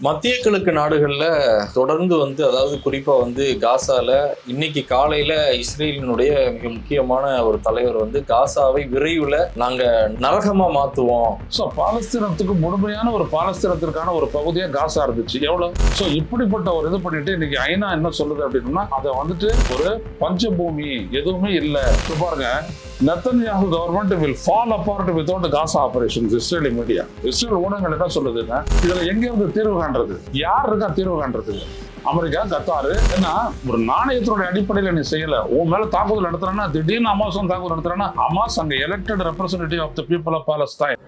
மத்திய கிழக்கு நாடுகளில் தொடர்ந்து வந்து அதாவது குறிப்பாக வந்து காசாவில் இன்னைக்கு காலையில் இஸ்ரேலினுடைய மிக முக்கியமான ஒரு தலைவர் வந்து காசாவை விரைவில் நாங்கள் நரகமாக மாற்றுவோம் ஸோ பாலஸ்தீனத்துக்கு முழுமையான ஒரு பாலஸ்தீனத்திற்கான ஒரு பகுதியாக காசா இருந்துச்சு. எவ்வளோ ஸோ இப்படிப்பட்ட ஒரு இது பண்ணிட்டு இன்னைக்கு ஐநா என்ன சொல்லுது அப்படின்னா அதை வந்துட்டு ஒரு பஞ்சபூமி எதுவுமே இல்லை. பாருங்க Netanyahu government will fall apart without Gaza operations Israeli media Israel ஊடகங்கள் என்ன சொல்லுதுன்னா இதுல எங்க இருந்து தீர்வு காண்றது. யார் இருக்கா தீர்வு காண்றது? America Qatar. ஏன்னா ஒரு நாணயத்தினுடைய அடிப்படையில் நீ செய்யல. உன் மேல தாக்குதல் நடத்துறேன்னா திடீர்னு அமாஸ் தாக்குதல் நடத்துறேன்னா அமாஸ் அங்க elected representative of the people of Palestine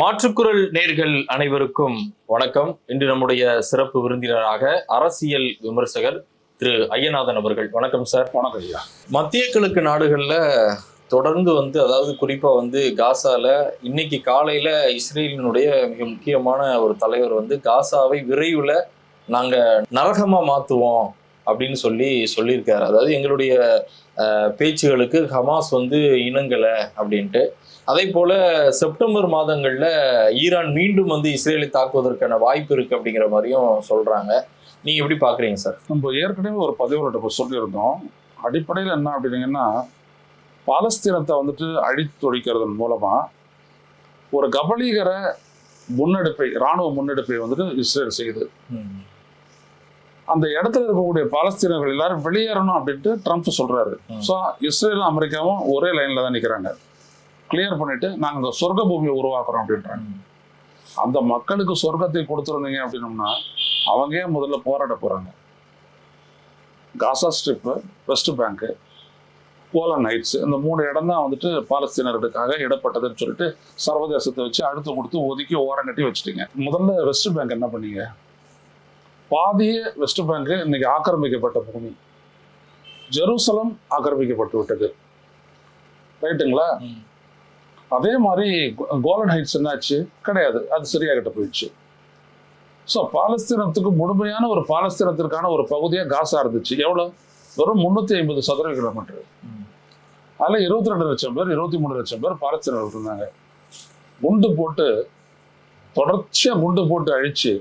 மாற்றுக்குரல் நேர்கள் அனைவருக்கும் வணக்கம். இன்று நம்முடைய சிறப்பு விருந்தினராக அரசியல் விமர்சகர் திரு ஐயநாதன் அவர்கள். வணக்கம் சார். வணக்கம் ஐயா. மத்திய கிழக்கு நாடுகள்ல தொடர்ந்து வந்து அதாவது குறிப்பா வந்து காசால இன்னைக்கு காலையில இஸ்ரேலினுடைய மிக முக்கியமான ஒரு தலைவர் வந்து காசாவை விரைவில் நாங்க நரகமா மாத்துவோம் அப்படின்னு சொல்லி சொல்லியிருக்காரு. அதாவது எங்களுடைய பேச்சுகளுக்கு ஹமாஸ் வந்து இணங்கலை அப்படின்ட்டு. அதே போல செப்டம்பர் மாதங்கள்ல ஈரான் மீண்டும் வந்து இஸ்ரேலை தாக்குவதற்கான வாய்ப்பு இருக்கு அப்படிங்கிற மாதிரியும் சொல்றாங்க. நீங்க எப்படி பாக்குறீங்க சார்? நம்ம ஏற்கனவே ஒரு இப்போ சொல்லியிருந்தோம். அடிப்படையில் என்ன அப்படின்னீங்கன்னா பாலஸ்தீனத்தை வந்துட்டு அழித்தொழிக்கிறதன் மூலமா ஒரு கபலீகர முன்னெடுப்பை ராணுவ முன்னெடுப்பை வந்துட்டு இஸ்ரேல் செய்யுது. அந்த இடத்துல இருக்கக்கூடிய பாலஸ்தீனர்கள் எல்லாரும் வெளியேறணும் அப்படின்ட்டு ட்ரம்ப் சொல்றாரு. ஸோ இஸ்ரேலும் அமெரிக்காவும் ஒரே லைன்ல தான் நிற்கிறாங்க கிளியர் பண்ணிட்டு நாங்கள் இந்த சொர்க்க பூமியை உருவாக்குறோம் அப்படின்றாங்க. அந்த மக்களுக்கு சொர்க்கத்தை கொடுத்துருந்தீங்க அப்படின்னோம்னா அவங்க ஏன் முதல்ல போராட போகிறாங்க Gaza strip West Bank Golan Heights இந்த மூணு இடம் தான் வந்துட்டு பாலஸ்தீனர்களுக்காக இடப்பட்டதுன்னு சொல்லிட்டு சர்வதேசத்தை வச்சு அழுத்தம் கொடுத்து ஒதுக்கி ஓரம் கட்டி வச்சுட்டீங்க. முதல்ல வெஸ்ட் பேங்க் என்ன பண்ணீங்க? பாதிய வெஸ்ட் பேங்க் இன்னைக்கு ஆக்கிரமிக்கப்பட்ட பூமி. ஜெருசலம் ஆக்கிரமிக்கப்பட்டு விட்டது. ரைட்டுங்களா அதே மாதிரி கோலன் ஹைட்ஸ் என்னாச்சு? கிடையாது. அது சரியாகிட்ட போயிடுச்சு. ஸோ பாலஸ்தீனத்துக்கு முழுமையான ஒரு பாலஸ்தீனத்திற்கான ஒரு பகுதியாக காசா இருந்துச்சு. எவ்வளோ வெறும் முந்நூற்றி ஐம்பது சதுர கிலோமீட்டர். அதில் இருபத்தி ரெண்டு லட்சம் பேர் இருபத்தி மூணு லட்சம் பேர் பாலஸ்தீனர்கள் இருந்தாங்க. குண்டு போட்டு தொடர்ச்சியாக குண்டு போட்டு அழிச்சு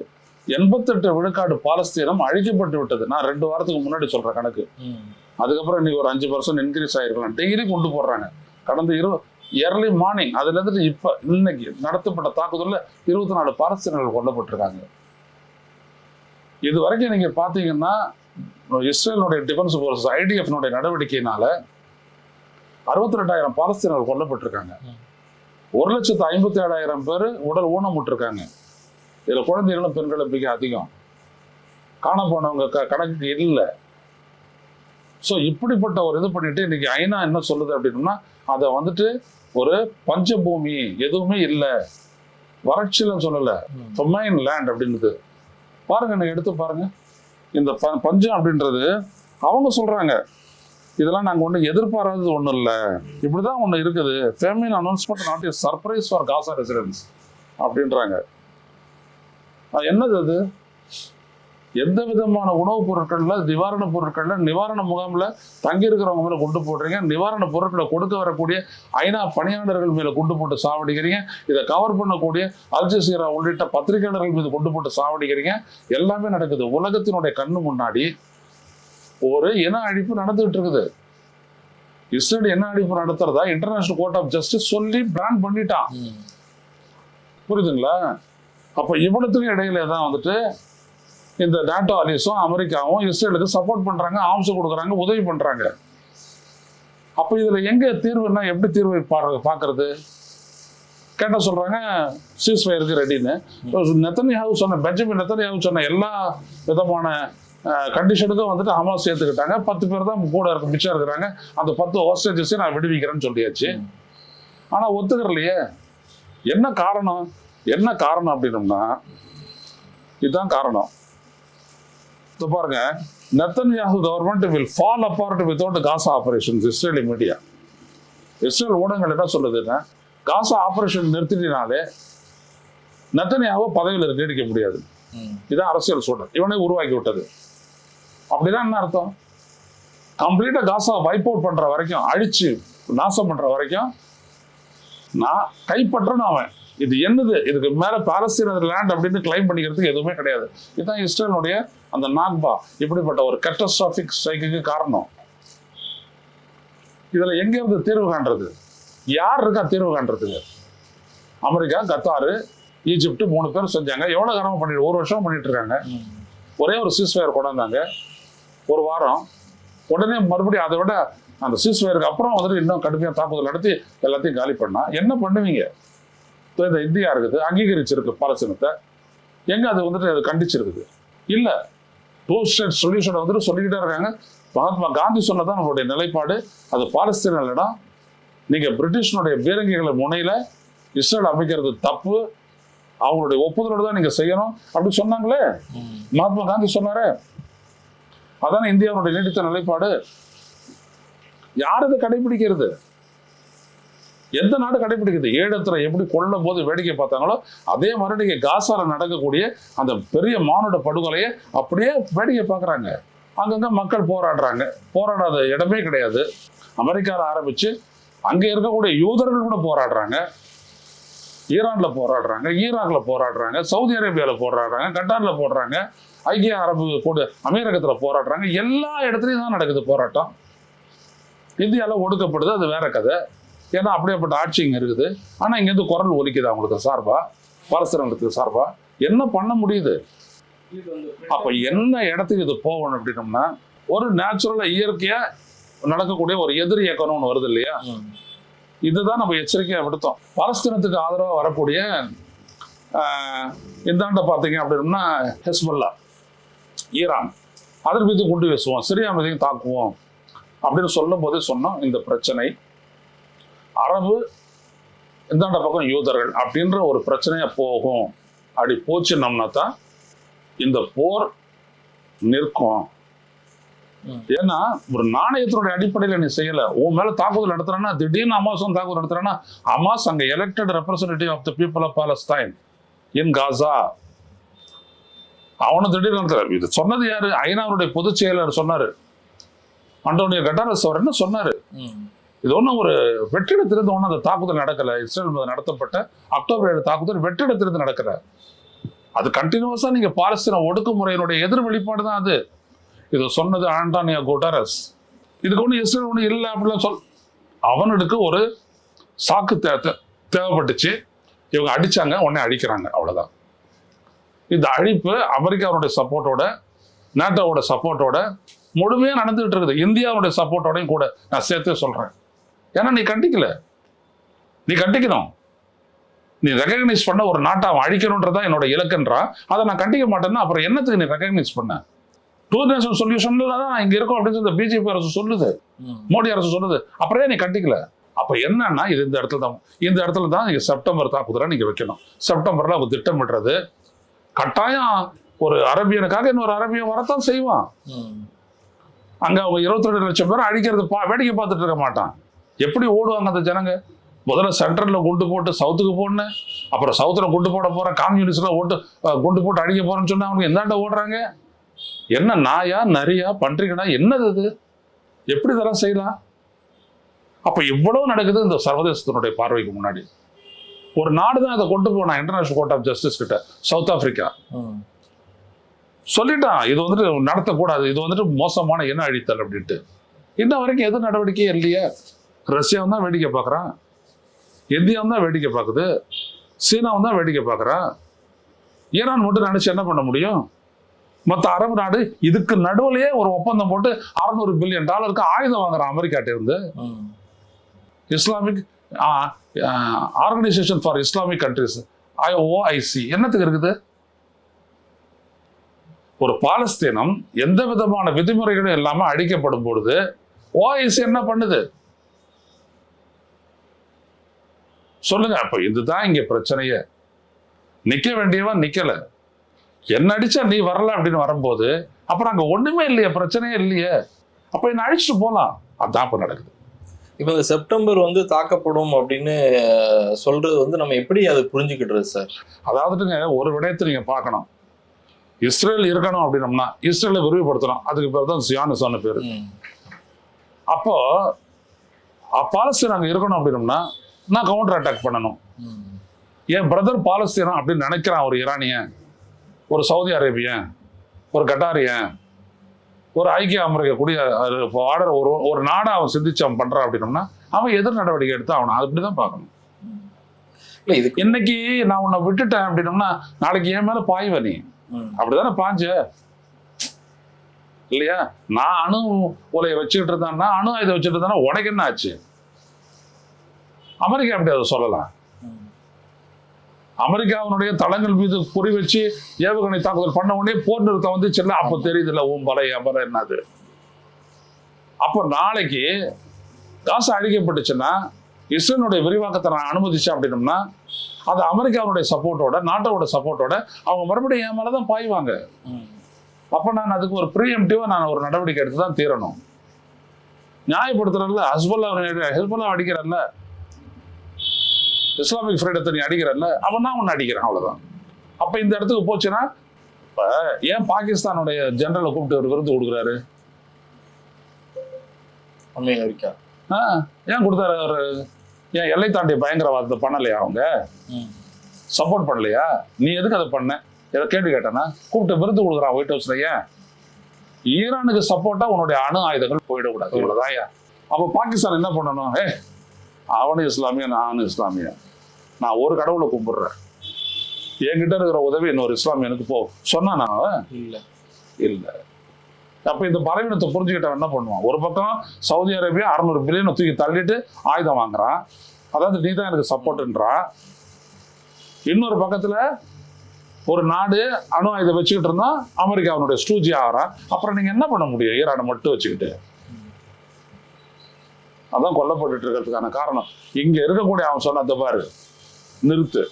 எண்பத்தெட்டு விழுக்காடு பாலஸ்தீனம் அழிக்கப்பட்டு விட்டது. நான் ரெண்டு வாரத்துக்கு முன்னாடி சொல்கிறேன் கணக்கு. அதுக்கப்புறம் இன்னைக்கு ஒரு அஞ்சு பர்சன்ட் இன்க்ரீஸ் ஆகிருக்கலாம் டெய்லி கொண்டு போடுறாங்க. கடந்த இரு ஏர்லி மார்னிங் அதுலேருந்து இப்போ இன்னைக்கு நடத்தப்பட்ட தாக்குதலில் இருபத்தி நாலு பாலஸ்தீனர்கள் கொல்லப்பட்டிருக்காங்க. இது வரைக்கும் நீங்கள் பார்த்தீங்கன்னா இஸ்ரேலுடைய டிஃபென்ஸ் ஃபோர்ஸ் ஐடிஎஃப்னுடைய நடவடிக்கையினால அறுபத்தி ரெண்டாயிரம் பாலஸ்தீனர்கள் கொல்லப்பட்டிருக்காங்க. ஒரு லட்சத்து ஐம்பத்தி ஏழாயிரம் பேர் உடல் ஊனமுட்டிருக்காங்க இதில் குழந்தைகளும் பெண்களும் மிக அதிகம். காண போனவங்க க- கணக்கு இல்லை. ஸோ இப்படிப்பட்ட ஒரு இது பண்ணிட்டு இன்னைக்கு ஐநா என்ன சொல்லுது அப்படின்னா அதை வந்துட்டு ஒரு பஞ்சபூமி எதுவுமே இல்லை. வறட்சியில சொல்லலை. ஃபொமைன் லேண்ட் அப்படின்றது பாருங்க நீங்க எடுத்து பாருங்க. இந்த ப- பஞ்சம் அப்படின்றது அவங்க சொல்றாங்க. இதெல்லாம் நாங்கள் ஒன்றும் எதிர்பாராதது ஒன்றும் இல்லை. இப்படி தான் ஒன்று இருக்குது. Family announcement not is surprise for Gaza residence அப்படின்றாங்க. அது என்னது அது? எந்த விதமான உணவுப் பொருட்கள்ல நிவாரண பொருட்கள்ல நிவாரண முகாம்ல தங்கி இருக்கிறவங்க மேல குண்டு போடுறீங்க நிவாரண பொருட்களை கொடுக்க வரக்கூடிய ஐநா பணியாளர்கள் மேல குண்டு போட்டு சாவடிக்கிறீங்க இதை கவர் பண்ணக்கூடிய அல் ஜசீரா உள்ளிட்ட பத்திரிகையாளர்கள் மீது கொண்டு போட்டு சாவடிக்கிறீங்க எல்லாமே நடக்குது. உலகத்தினுடைய கண்ணு முன்னாடி ஒரு இன அழிப்பு நடந்துகிட்டு இருக்குது. இஸ்ரேல் என்ன அழிப்பு நடத்துறதா? இன்டர்நேஷனல் கோர்ட் ஆஃப் ஜஸ்டிஸ் சொல்லி பிராண்ட் பண்ணிட்டான். புரியுதுங்களா? அப்போ இவ்வளவுக்கும் இடையில தான் வந்துட்டு இந்த நாட்டோ அலிஸும் அமெரிக்காவும் இஸ்ரேலுக்கு சப்போர்ட் பண்றாங்க ஆம்ஸ் கொடுக்குறாங்க உதவி பண்றாங்க. அப்போ இதுல எங்க தீர்வுன்னா எப்படி தீர்வை பாரு- பார்க்கறது கேட்ட சொல்றாங்க சீஸ் ஃபயருக்கு ரெடின்னு நெத்தனியாவு சொன்ன பெஞ்சமின் நெத்தனியாவு சொன்ன எல்லா விதமான கண்டிஷனுக்கும் வந்துட்டு ஹமாஸ் சேர்த்துக்கிட்டாங்க பத்து பேர் தான் கூட இருக்க மிச்சம் இருக்கிறாங்க. அந்த பத்து ஹோஸ்டேஜஸையும் நான் விடுவிக்கிறேன்னு சொல்லியாச்சு. ம். ஆனா ஒத்துக்கிறலையே. என்ன காரணம்? என்ன காரணம் அப்படின்னம்னா இதுதான் காரணம். இதோ பாருங்க Netanyahu government will fall apart without Gaza operations Israeli media Israel ஊடகங்கள் என்ன சொல்லுதுன்னா காசா ஆபரேஷன் நிறுத்தினாலே நெத்தன்யாவை பதவியில் நீடிக்க முடியாது. இதான் அரசியல் சூழல். இவனே உருவாக்கி விட்டது. அப்படின்னா என்ன அர்த்தம்? கம்ப்ளீட்டா காசா வைப் அவுட் பண்ற வரைக்கும் அழிச்சு நாசம் பண்ற வரைக்கும் நான் கைப்பற்றணும் அவன். இது என்னது? இதுக்கு மேல பாலஸ்தீன லேண்ட் அப்படின்னு கிளைம் பண்ணிக்கிறதுக்கு எதுவுமே கிடையாது. இதுதான் இஸ்ரேலுடைய அந்த நாக்பா இப்படிப்பட்ட ஒரு கட்டஸ்ட்ராபிக் ஸ்ட்ரைக்கு காரணம். இதுல எங்க இருந்து தீர்வு காண்றது? யார் இருக்கா தீர்வு காண்றதுக்கு? அமெரிக்கா கத்தாரு ஈஜிப்ட் மூணு பேர் செஞ்சாங்க. எவ்வளவு காரணம் பண்ணிட்டு ஒரு வருஷம் பண்ணிட்டு இருக்காங்க ஒரே ஒரு சீஸ்வயர் கொண்டாந்தாங்க. ஒரு வாரம். உடனே மறுபடியும் அதை விட அந்த சீஸ்வயருக்கு அப்புறம் வந்துட்டு இன்னும் கடுமையாக தாக்குதல் நடத்தி எல்லாத்தையும் காலி பண்ணா. என்ன பண்ணுவீங்க? இந்த இந்தியா இருக்குது அங்கீகரிச்சிருக்கு பாலஸ்தீனத்தை. எங்க அது வந்துட்டு அது கண்டிச்சிருக்குது? இல்ல. டூ ஸ்டேட் சொல்யூஷனை வந்துட்டு சொல்லிக்கிட்டே இருக்காங்க. மகாத்மா காந்தி சொன்னதான் நம்மளுடைய நிலைப்பாடு. அது பாலஸ்தீன இடம் நீங்க பிரிட்டிஷனுடைய பீரங்கிகளை முனையில இஸ்ரேல் அமைக்கிறது தப்பு. அவங்களுடைய ஒப்புதலோடு தான் நீங்க செய்யணும். அப்படின்னு சொன்னாங்களே. மகாத்மா காந்தி சொன்னாரே. அதான இந்தியாவுடைய நீடித்த நிலைப்பாடு. யார் இதை கடைபிடிக்கிறது? எந்த நாடு கடைபிடிக்குது? ஏழத்துல எப்படி கொல்லும் போது வேடிக்கை பார்த்தாங்களோ அதே மாதிரி நீங்க காசால நடக்கக்கூடிய அந்த பெரிய மானுட படுகொலையை அப்படியே வேடிக்கை பார்க்குறாங்க. அங்கங்க மக்கள் போராடுறாங்க. போராடாத இடமே கிடையாது. அமெரிக்காவில் ஆரம்பிச்சு அங்க இருக்கக்கூடிய யூதர்கள் கூட போராடுறாங்க. ஈரான்ல போராடுறாங்க ஈராக்ல போராடுறாங்க சவுதி அரேபியாவில் போராடுறாங்க கட்டார்ல போடுறாங்க ஐக்கிய அரபு கூட அமீரகத்தில் போராடுறாங்க. எல்லா இடத்துலையும் தான் நடக்குது போராட்டம். இந்தியாவில் ஒடுக்கப்படுது அது வேற கதை. ஏன்னா அப்படியேப்பட்ட ஆட்சி இங்கே இருக்குது. ஆனால் இங்கேருந்து குரல் ஒலிக்குது அவங்களுக்கு சார்பாக பாலஸ்தீனத்துக்கு சார்பாக என்ன பண்ண முடியுது? அப்போ என்ன இடத்துக்கு இது போகணும் அப்படின்னோம்னா ஒரு நேச்சுரலாக இயற்கையாக நடக்கக்கூடிய ஒரு எதிர் இயக்கம்னு ஒன்று வருது இல்லையா? இதுதான் நம்ம எச்சரிக்கையாக விடுத்தோம். பாலஸ்தீனத்துக்கு ஆதரவாக வரக்கூடிய ஆஹ், இந்தாண்ட பார்த்தீங்க அப்படின்னா ஹெஸ்பல்லா ஈரான். அதன் மீது குண்டு வீசுவோம் சிரியா மீதையும் தாக்குவோம் அப்படின்னு சொல்லும் போதே சொன்னோம் இந்த பிரச்சனை. அரபு இந்தாண்ட பக்கம் யூதர்கள் அப்படின்ற ஒரு பிரச்சனையா போகும். அப்படி போச்சுன்னோம்னா தான் இந்த போர் நிற்கும். ஏன்னா ஒரு நாணயத்தினுடைய அடிப்படையில் நீ செய்யல. உன் மேல தாக்குதல் நடத்துறேன்னா திடீர்னு அமாசம் தாக்குதல் நடத்துறேன்னா அமாஸ் அங்க elected representative of the people of Palestine in Gaza அவனும் திடீர்னு நடத்துறாரு. இது சொன்னது யாரு? ஐநாவுடைய பொதுச் செயலர் சொன்னாரு. அண்டோனியோ கட்டாரஸ் அவர் என்ன சொன்னாரு? இது ஒன்றும் ஒரு வெற்றிடத்திலிருந்து ஒன்றும் அந்த தாக்குதல் நடக்கலை. இஸ்ரேல் மீது நடத்தப்பட்ட அக்டோபர் ஏழு தாக்குதல் வெற்றிடத்திலிருந்து நடக்கல. அது கண்டினியூஸாக நீங்கள் பாலஸ்தீன ஒடுக்குமுறையினுடைய எதிர் வெளிப்பாடு தான் அது. இது சொன்னது ஆண்டானியா கோட்டாரஸ். இதுக்கு ஒன்றும் இஸ்ரேல் ஒன்றும் இல்லை அப்படிலாம் சொல் அவனுக்கு ஒரு சாக்கு தே தேவைப்பட்டுச்சு. இவங்க அடித்தாங்க உடனே அழிக்கிறாங்க அவ்வளோதான் இந்த அழிப்பு அமெரிக்காவுடைய சப்போர்ட்டோட நேட்டோவோட சப்போர்ட்டோட முழுமையாக நடந்துகிட்டு இருக்குது. இந்தியாவுடைய சப்போர்ட்டோடையும் கூட நான் சேர்த்தே சொல்கிறேன் ஏன்னா நீ கண்டிக்கல. நீ கண்டிக்கணும். நீ ரெகக்னைஸ் பண்ண ஒரு நாட்டை அவன் அழிக்கணுன்றதா என்னோட இலக்குன்றா. அதை நான் கண்டிக்க மாட்டேன்னா அப்புறம் என்னத்துக்கு நீ ரெகக்னைஸ் பண்ண? டூ நேஷன் சொல்யூஷன்ல தான் இங்க இருக்கோம் அப்படின்னு சொல்லி பிஜேபி அரசு சொல்லுது. மோடி அரசு சொல்லுது. அப்புறம் நீ கண்டிக்கல? அப்ப என்னன்னா இது இந்த இடத்துல தான். இந்த இடத்துல தான் நீங்க செப்டம்பர் தாக்குதலை நீங்க வைக்கணும். செப்டம்பர்ல அவங்க திட்டமிடுறது. கட்டாயம் ஒரு அரபியனுக்காக இன்னொரு அரபியன் வரத்தான் செய்வான். அங்க அவங்க இருபத்தி ரெண்டு லட்சம் பேர் அழிக்கிறது பா வேடிக்கை பார்த்துட்டு இருக்க மாட்டான். எப்படி ஓடுவாங்க அந்த ஜனங்க? முதல்ல சென்ட்ரல்ல குண்டு போட்டு சவுத்துக்கு போடணும் அப்புறம் சவுத்துல குண்டு போட போறேன் காம்யூனிஸ்ட்ல ஓட்டு குண்டு போட்டு அடிக்க போறேன்னு சொன்னா அவங்க எந்தாண்ட ஓடுறாங்க? என்ன நாயா நரியா பன்றிகளா என்னது இது? எப்படி இதெல்லாம் செய்யலாம்? அப்ப இவ்வளவு நடக்குது இந்த சர்வதேசத்தினுடைய பார்வைக்கு முன்னாடி. ஒரு நாடு தான் அதை கொண்டு போனா இன்டர்நேஷனல் கோர்ட் ஆஃப் ஜஸ்டிஸ் கிட்ட சவுத் ஆப்பிரிக்கா சொல்லிட்டான் இது வந்துட்டு நடத்தக்கூடாது இது வந்துட்டு மோசமான இன அழித்தல் அப்படின்ட்டு. இன்ன வரைக்கும் எது நடவடிக்கையும் இல்லையே? ரஷ்யாவும் தான் வேடிக்கை பார்க்குறான். இந்தியாவும் தான் வேடிக்கை பார்க்குது. சீனாவும் தான் வேடிக்கை பார்க்குறான் ஈரான் மட்டும் நினைச்சு என்ன பண்ண முடியும்? மற்ற அரபு நாடு இதுக்கு நடுவுலயே ஒரு ஒப்பந்தம் போட்டு அறுநூறு பில்லியன் டாலருக்கு ஆயுதம் வாங்குறான் அமெரிக்காட்ட இருந்து Islamic Organisation for Islamic Countries OIC என்னத்துக்கு இருக்குது? ஒரு பாலஸ்தீனம் எந்த விதமான விதிமுறைகளும் இல்லாம அழிக்கப்படும் பொழுது ஓஐசி என்ன பண்ணுது? சொல்லுங்க அப்ப இதுதான் இங்க பிரச்சனையே. நிக்க வேண்டியவன் நிக்கல. என்ன அடிச்சா நீ வரல அப்படின்னு வரும்போது அப்புறம் அங்க ஒண்ணுமே இல்லையே பிரச்சனையே இல்லையே. அப்ப என்ன அழிச்சிட்டு போலாம். அதான் இப்ப நடக்குது. இப்போ இந்த செப்டம்பர் வந்து தாக்கப்படும் அப்படின்னு சொல்றது வந்து நம்ம எப்படி அதை புரிஞ்சுக்கிட்டுறது சார் அதாவதுங்க ஒரு விடயத்தை நீங்க பார்க்கணும். இஸ்ரேல் இருக்கணும் அப்படின்னம்னா இஸ்ரேலை விரிவுபடுத்தணும். அதுக்கு பேர் தான் சியானிசான பேர். அப்போ பாலஸ்தீன் அங்க இருக்கணும் அப்படின்னம்னா நான் கவுண்டர் அட்டாக் பண்ணணும். என் பிரதர் பாலஸ்தீனம் அப்படின்னு நினைக்கிறான் ஒரு ஈரானியன் ஒரு சவுதி அரேபியன் ஒரு கட்டாரியன் ஒரு ஐக்கிய அமெரிக்க குடிய ஆர்டர் ஒரு ஒரு நாடை அவன் சிந்திச்சு அவன் பண்றான் அப்படின்னோம்னா அவன் எதிர் நடவடிக்கை எடுத்து அவனை அப்படிதான் பார்க்கணும். இல்ல இதுக்கு இன்னைக்கு நான் உன்னை விட்டுட்டேன் அப்படின்னோம்னா நாளைக்கு என் மேல பாய்வ நீ. அப்படிதானே பாஞ்ச? இல்லையா? நான் அணு உலையை வச்சுக்கிட்டு இருந்தான்னா அணு ஆயுதம் வச்சுட்டு இருந்தானா உனக்கு என்ன ஆச்சு? அமெரிக்கா அப்படி அதை சொல்லலாம். அமெரிக்காவினுடைய தளங்கள் மீது குறி வச்சு ஏவுகணை தாக்குதல் பண்ண உடனே போர் நிறுத்தம் வந்துச்சுல்ல அப்போ தெரியுதுல்ல உன் பலை அமர என்னது. அப்போ நாளைக்கு காசு அழிக்கப்பட்டுச்சுன்னா இஸ்ரேலுடைய விரிவாக்கத்தை நான் அனுமதிச்சேன் அப்படின்னம்னா அது அமெரிக்காவுடைய சப்போர்ட்டோட நாட்டோட சப்போர்ட்டோட அவங்க மறுபடியும் என் மேலே தான் பாய்வாங்க. அப்போ நான் அதுக்கு ஒரு ப்ரீஎம்டிவாக நான் ஒரு நடவடிக்கை எடுத்து தான் தீரணும். நியாயப்படுத்துறல்ல ஹஸ்பல்லா ஹெஸ்பல்லா அடிக்கிறல்ல இஸ்லாமிக் ஃப்ரீடத்தை நீ அடிக்கிறல்ல அவன் தான் உன்னை அடிக்கிறான் அவ்வளவுதான். அப்ப இந்த இடத்துக்கு போச்சுன்னா இப்ப ஏன் பாகிஸ்தானுடைய ஜெனரலை கூப்பிட்டு ஒரு விருது கொடுக்குறாரு? அமெரிக்கா ஆ, ஏன் கொடுத்தாரு அவரு? ஏன் எல்லை தாண்டிய பயங்கரவாதத்தை பண்ணலையா அவங்க. சப்போர்ட் பண்ணலையா? நீ எதுக்கு அதை பண்ண? ஏதோ கேள்வி கேட்டானா? கூப்பிட்டு விருது கொடுக்குறான் ஒயிட் ஹவுஸ்ல ஏன்? ஈரானுக்கு சப்போர்ட்டா உன்னுடைய அணு ஆயுதங்கள் போயிடக்கூடாது இவ்வளவுதான் அப்போ பாகிஸ்தான் என்ன பண்ணணும்? ஏ அவனு இஸ்லாமிய நானும் இஸ்லாமிய. நான் ஒரு கடவுளை கும்பிடுறேன். என்கிட்ட இருக்கிற உதவி இன்னொரு இஸ்லாமியனுக்கு போ. சொன்னானா அவன்? இல்ல. இல்லை. அப்ப இந்த பலவீனத்தை புரிஞ்சுக்கிட்டவன் என்ன பண்ணுவான்? ஒரு பக்கம் சவுதி அரேபியா அறுநூறு பில்லியனை தூக்கி தள்ளிட்டு ஆயுதம் வாங்குறான். அதாவது நீ தான் எனக்கு சப்போர்ட்ன்றான். இன்னொரு பக்கத்துல ஒரு நாடு அணு ஆயுதம் வச்சுக்கிட்டு இருந்தா அமெரிக்காவுடைய ஸ்டூஜி ஆகிறான். அப்புறம் நீங்க என்ன பண்ண முடியும்? ஈரானை மட்டும் வச்சுக்கிட்டு. அதான் கொல்லப்பட்டுட்டு இருக்கிறதுக்கான காரணம். இங்க இருக்கக்கூடிய அவன் சொன்னதை பாரு நிறுத்து.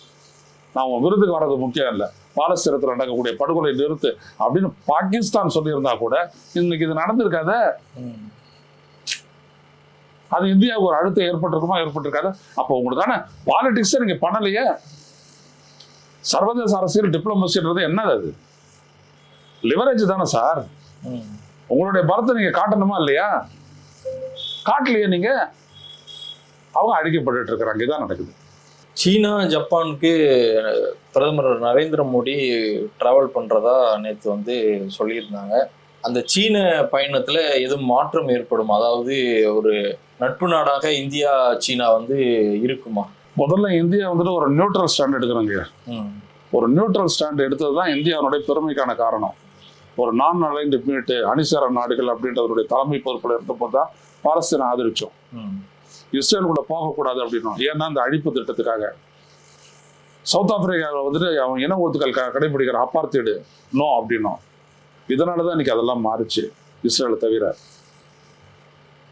நான் உன் விருதுக்கு வர்றது முக்கியம் இல்லை. பாலஸ்தீனத்தில் நடக்கக்கூடிய படுகொலை நிறுத்து. அப்படின்னு பாகிஸ்தான் சொல்லியிருந்தா கூட இன்னைக்கு இது நடந்திருக்காத. அது இந்தியாவுக்கு ஒரு அழுத்தம் ஏற்பட்டிருக்குமா? ஏற்பட்டிருக்காது? அப்போ உங்களுக்கு தானே பாலிடிக்ஸை நீங்க பண்ணலையே. சர்வதேச அரசியல் டிப்ளமசின்றது என்னது அது? லிவரேஜ் தானே சார். உங்களுடைய பலத்தை நீங்க காட்டணுமா இல்லையா? காட்டலையே நீங்க அவங்க அழிக்கப்பட்டு இருக்கிறாங்க இதான் நடக்குது. சீனா ஜப்பானுக்கு பிரதமர் நரேந்திர மோடி டிராவல் பண்றதா நேத்து வந்து சொல்லியிருந்தாங்க. அந்த சீன பயணத்துல எதுவும் மாற்றம் ஏற்படும்? அதாவது ஒரு நட்பு நாடாக இந்தியா சீனா வந்து இருக்குமா? முதல்ல இந்தியா வந்துட்டு ஒரு நியூட்ரல் ஸ்டாண்ட் எடுக்கிறாங்க. ஒரு நியூட்ரல் ஸ்டாண்ட் எடுத்தது தான் இந்தியாவுடைய பெருமைக்கான காரணம். ஒரு நான் அலைன்டு மீட்டு அணிசர நாடுகள் அப்படின்றவருடைய தலைமை பொறுப்பில் இருந்தப்போ தான் பாலஸ்தீனை ஆதரிச்சோம். இஸ்ரேலுக்குள்ள போகக்கூடாது அப்படின்னோம் ஏன்னா அந்த அழிப்பு திட்டத்துக்காக சவுத் ஆப்பிரிக்காவில் வந்துட்டு அவன் இன ஒத்துக்கள் கடைபிடிக்கிற அப்பார்த்தீடு நோ அப்படின்னோம் இதனால தான் இன்னைக்கு அதெல்லாம் மாறுச்சு இஸ்ரேலை தவிர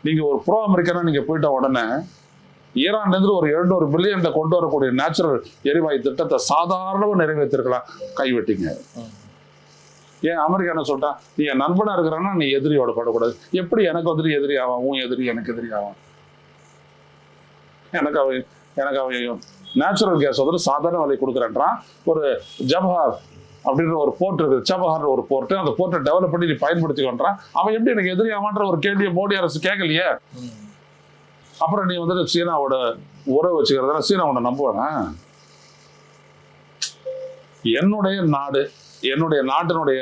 நீங்க ஒரு ப்ரோ அமெரிக்கனா நீங்க போயிட்ட உடனே ஈரான்லேருந்து ஒரு எழுநூறு பில்லியன்ல கொண்டு வரக்கூடிய நேச்சுரல் எரிவாயு திட்டத்தை சாதாரணமாக நிறைவேற்றிருக்கலாம் கைவிட்டீங்க. ஏன் அமெரிக்கா என்ன சொல்லிட்டான் நீ என் நண்பனா இருக்கிறான்னா நீ எதிரியோட படக்கூடாது. எப்படி எனக்கு வந்துட்டு எதிரி ஆவான் உன் எதிரி எனக்கு எதிரி ஆவான் எனக்கு அவன் எனக்கு அவன் நேச்சுரல் கேஸ் வந்துட்டு சாதாரண விலை கொடுக்குறேன்றான். ஒரு ஜபஹார் அப்படின்ற ஒரு போர்ட் இருக்குது. ஜவஹர் ஒரு போர்ட் அந்த போர்ட்டை டெவலப் பண்ணி நீ பயன்படுத்திக்கொண்டான் அவன் எப்படி எனக்கு எதிரி ஆவான்ற ஒரு கேள்வியை மோடி அரசு கேட்கலையே? அப்புறம் நீ வந்துட்டு சீனாவோட உறவு வச்சுக்கிறதுனா சீனா உன்னை நம்புவானா? என்னுடைய நாடு என்னுடைய நாட்டினுடைய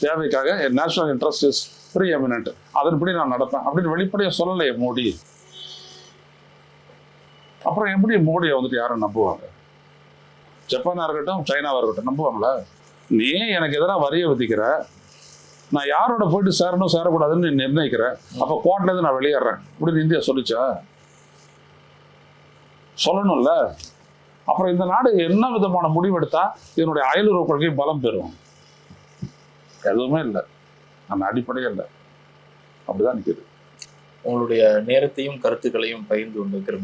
தேவைக்காக national interest is preeminent அதன்படி நான் நடப்பேன். அப்படின்னு வெளிப்படையாக சொல்லலையே மோடி. அப்புறம் எப்படி மோடியை வந்துட்டு யாரும் நம்புவாங்க? ஜப்பானாக இருக்கட்டும் சைனாவாக இருக்கட்டும் நம்புவாங்களா? நீ எனக்கு எதிராக வரியை விதிக்கிற. நான் யாரோட போயிட்டு சேரணும் சேரக்கூடாதுன்னு நீ நிர்ணயிக்கிறேன் அப்போ கோட்டிலேருந்து நான் வெளியேறேன். அப்படின்னு இந்தியா சொல்லிச்சா? சொல்லணும்ல. அப்புறம் இந்த நாடு என்ன விதமான முடிவெடுத்தா இதனுடைய அயலுறவு கொள்கை பலம் பெறும்? எதுவுமே இல்லை. அந்த அடிப்படையே இல்லை. அப்படிதான் நிற்கிது உங்களுடைய நேரத்தையும் கருத்துக்களையும் பகிர்ந்து கொண்டிருக்கிற